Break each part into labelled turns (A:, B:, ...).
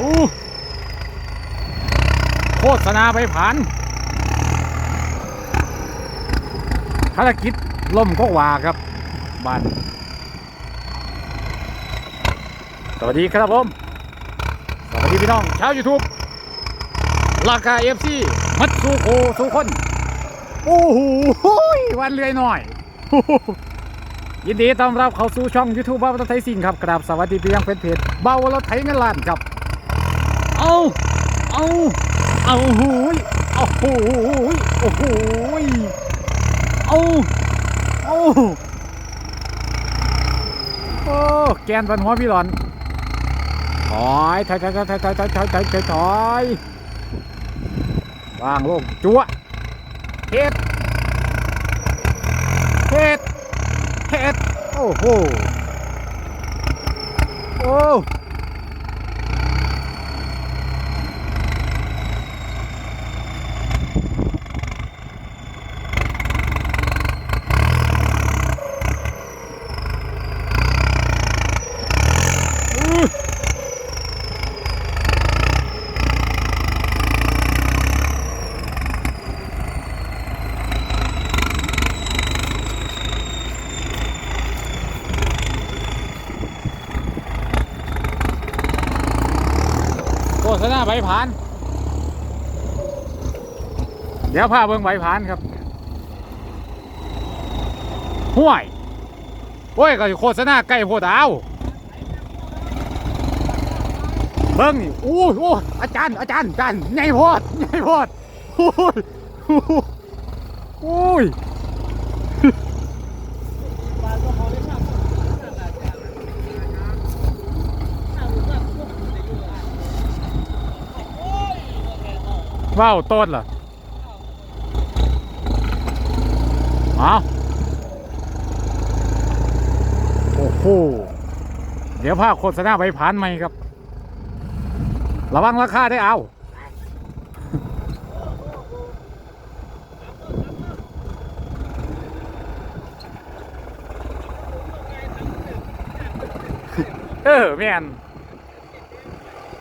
A: อู้โฆษณาไปผ่านภารกิจล่มก็ว่าครับบ้านสวัสดีครับผม สวัสดีพี่น้องชาวยูทูบราคาเอฟซีมัดสูโคสุคน โอ้โหวันเรื่อยหน่อย ยินดีต้อนรับเข้าสู่ช่องยูทูบบ้าวรถไทยสิงครับกราบสวัสดีไปยังเป็นเพจบ้าวรถไทยเงินล้านครับ เอาเอาเอาหูยเอาหูยโอ้โหยเอาเอาโอ้แกนปันหัวพี่หลอนถอยถอยถอยถอยถอยถอยถอยถอยถอยถอยถอยวางลงจั่วเฮ็ดเฮ็ดเฮ็ดโอ้โหโอ้ โฆษณาใบผาน เดี๋ยวพาเบิ่งใบผานครับห่วยโอ้ยก็โฆษณาใกล้โพดเอาเบิ่งนี่อู้ยโอ้ยอาจารย์อาจารย์อาจารย์ใหญ่โพดใหญ่โพดโอ้ยโอ้ย ว้าวต้นเหรอเอาโอ้โห เดี๋ยวภาคโฆษณาใบผ่านไหมครับ ระวังราคาได้เอา เออแม่น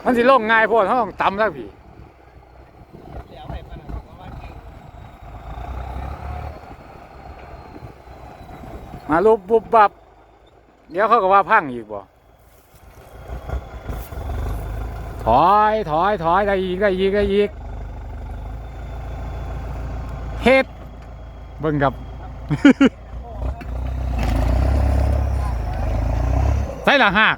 A: มันสิลงง่ายพดเขาต้องตำสักพี่ มาลุบบุบบับ เดี๋ยวเขาก็ว่าพังอีกบ่ถอยถอยถอยได้อีกได้อีกได้อีกเฮ็ดเบิ่งกับใส่ละหัก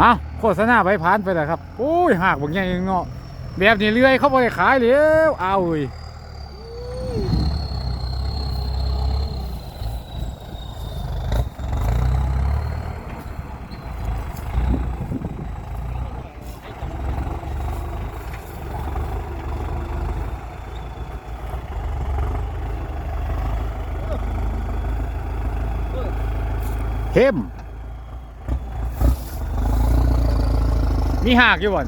A: อาโฆษณาใบผ่านไปแล้วครับโอ้ยหักบางอย่างเนาะแบบนี้เลื่อยเขาได้ขายแล้วเอาเอ้ยเข้ม มีหากอยู่บ่น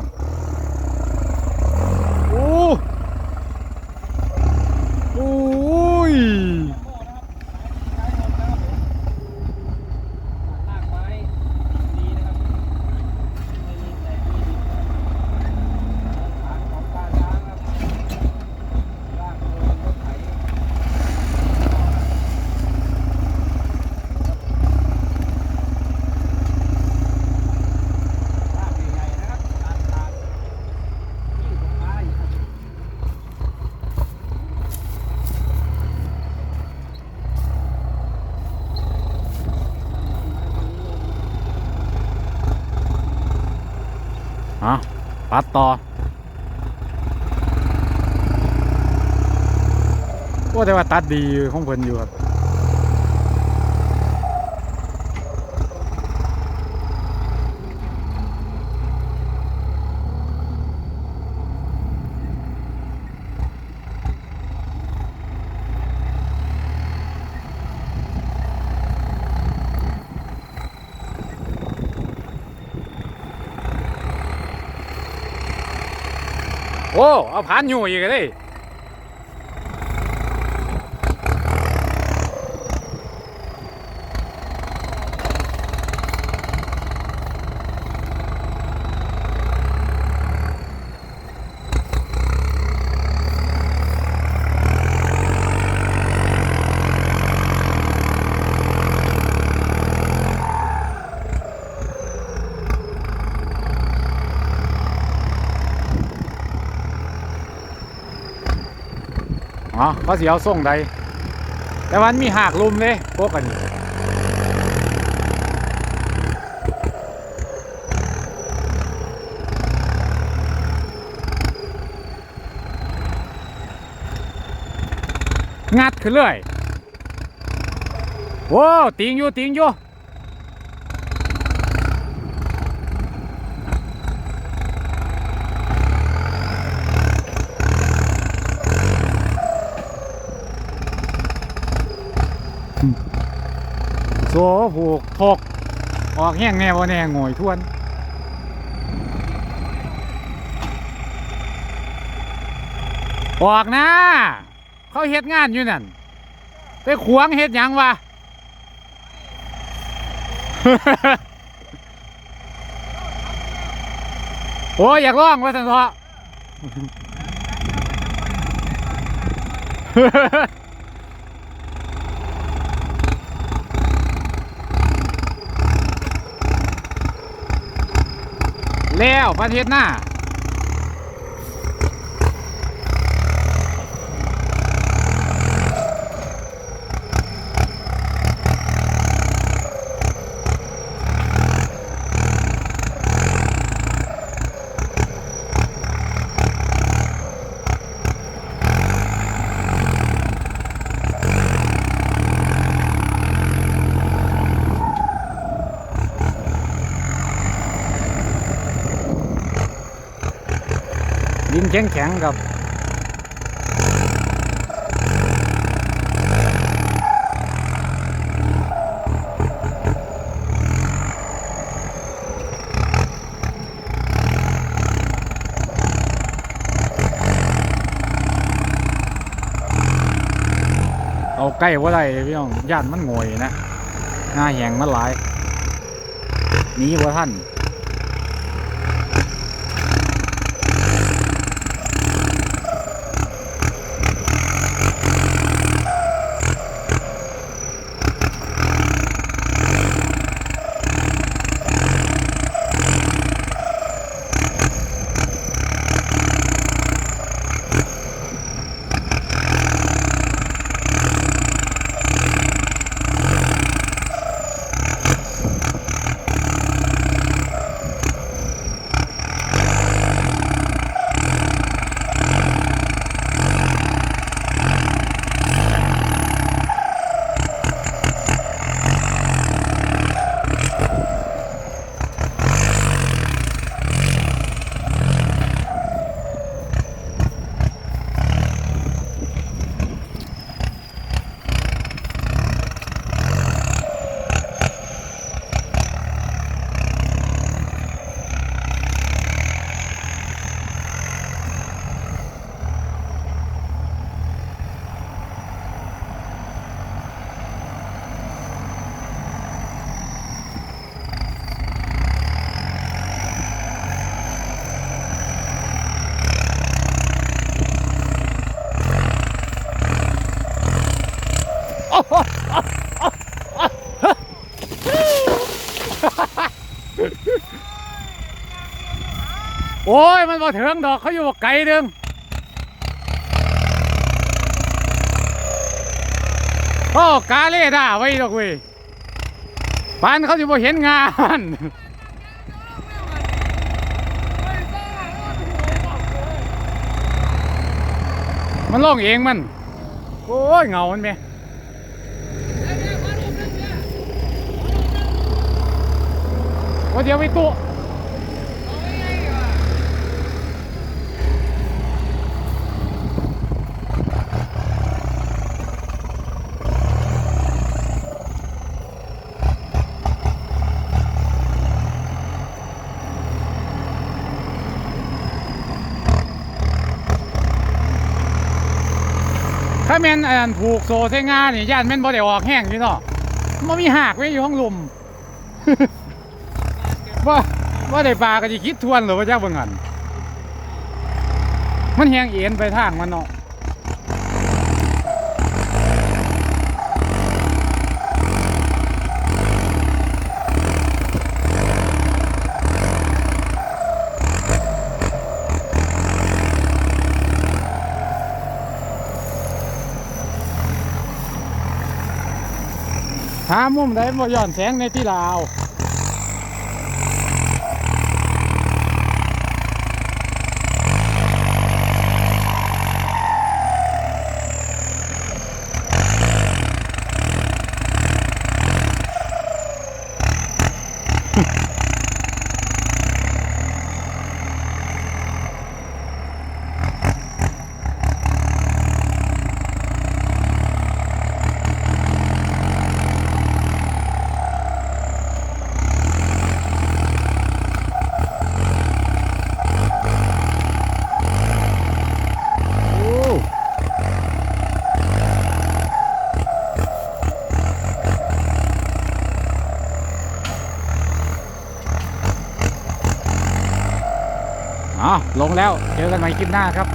A: โอ้โอ้ย
B: ลากไม้ดีนะครับไม่มีแต่ดีฐานของการล้างครับลากโดนรถไถลากใหญ่ๆนะครับลากลากยิ่งกว่าไม้อีกครับ
A: อะ ตัดต่อว่าแต่ว่าตัดดีของเพิ่นอยู่ครับ โอ้เอาผ่านอยู่อีกเลย อ๋อเขาสิเอาส่งใดแต่วันมีหากลุมเลยพวกกันงัดขึ้นเลย โว้ติงอยู่ติงอยู่ โซผูกทกออกแห้งแน่บ่แน่โง่อยทวนออกนะ เขาเฮ็ดงานอยู่นั่น ไปขวางเฮ็ดยังวะโอ้ยอยากร้องว่าสันเถ แล้วประเทศหน้า ดินแข็งแข็งๆครับเอาใกล้ว่าไรพี่น้องย่านมันงอยนะหน้าแหงมันหลายนี้ว่าท่าน โอ้ย มันบ่ถึงดอกเขาอยู่ไกลเดึงโอ้กาเล่ด่าไว้ดอกเว้ยปานเขาจะบ่เห็นงานมันล่องเองมัน โอ้ย เงามันไหมว่าเดี๋ยวไปตู้ แม่นอันผูกโซเซงานี่ย่านแม่นบ่ได้ออกแห้งนี่เนาะมันมีหากไว้อยู่ห้องลุมว่าว่าได้ปลาก็สิคิดทวนหรือว่าจ้าเบิ่งอันมันแห้งเอ็นไปทางมันเนาะ หามุมได้บ่ย้อนแสงในที่ลาว โอ้เอา ลงแล้วเจอกันใหม่คลิปหน้าครับ